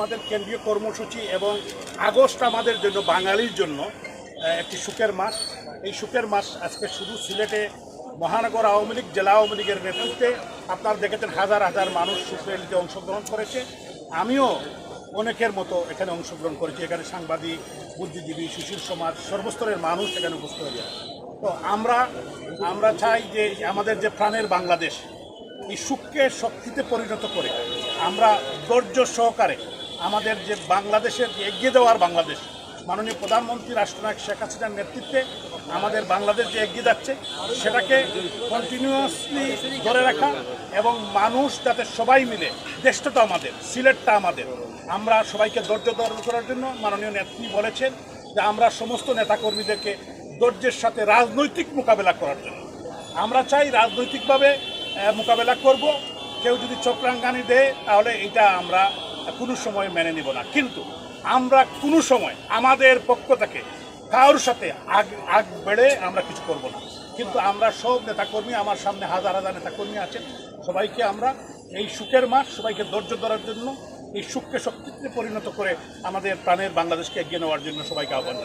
আমাদের কেন্দ্রীয় কর্মসূচি এবং আগস্ট আমাদের জন্য, বাঙালির জন্য একটি সুখের মাস। এই সুখের মাস আজকে শুধু সিলেটে মহানগর আওয়ামী লীগ, জেলা আওয়ামী লীগের নেতৃত্বে আপনারা দেখেছেন হাজার হাজার মানুষ সুখ র্যালিতে অংশগ্রহণ করেছে। আমিও অনেকের মতো এখানে অংশগ্রহণ করেছি। এখানে সাংবাদিক, বুদ্ধিজীবী, সুশীল সমাজ, সর্বস্তরের মানুষ এখানে উপস্থিত হয়ে তো আমরা আমরা চাই যে আমাদের যে প্রাণের বাংলাদেশ, এই সুখকে শক্তিতে পরিণত করে, আমরা ধৈর্য সহকারে আমাদের যে বাংলাদেশের এগিয়ে যাওয়ার বাংলাদেশ, মাননীয় প্রধানমন্ত্রী রাষ্ট্রনায়ক শেখ হাসিনার নেতৃত্বে আমাদের বাংলাদেশ যে এগিয়ে যাচ্ছে, সেটাকে কন্টিনিউয়াসলি ধরে রাখা এবং মানুষ যাতে সবাই মিলে, দেশটা তো আমাদের, সিলেটটা আমাদের, আমরা সবাইকে ধৈর্য ধারণ করার জন্য মাননীয় নেত্রী বলেছেন যে আমরা সমস্ত নেতাকর্মীদেরকে ধৈর্যের সাথে রাজনৈতিক মোকাবেলা করার জন্য। আমরা চাই রাজনৈতিকভাবে মোকাবেলা করব। কেউ যদি চক্রাঙ্গানি দেয়, তাহলে এটা আমরা কোনো সময় মেনে নিব না। কিন্তু আমরা কোনো সময় আমাদের পক্ষ থেকে কারোর সাথে আগ আগ বেড়ে আমরা কিছু করব না। কিন্তু আমরা সব নেতাকর্মী, আমার সামনে হাজার হাজার নেতাকর্মী আছেন। সবাইকে আমরা এই সুখের মাস সবাইকে ধৈর্য ধরার জন্য, এই সুখকে শক্তিতে পরিণত করে আমাদের প্রাণের বাংলাদেশকে এগিয়ে নেওয়ার জন্য সবাইকে আহ্বান।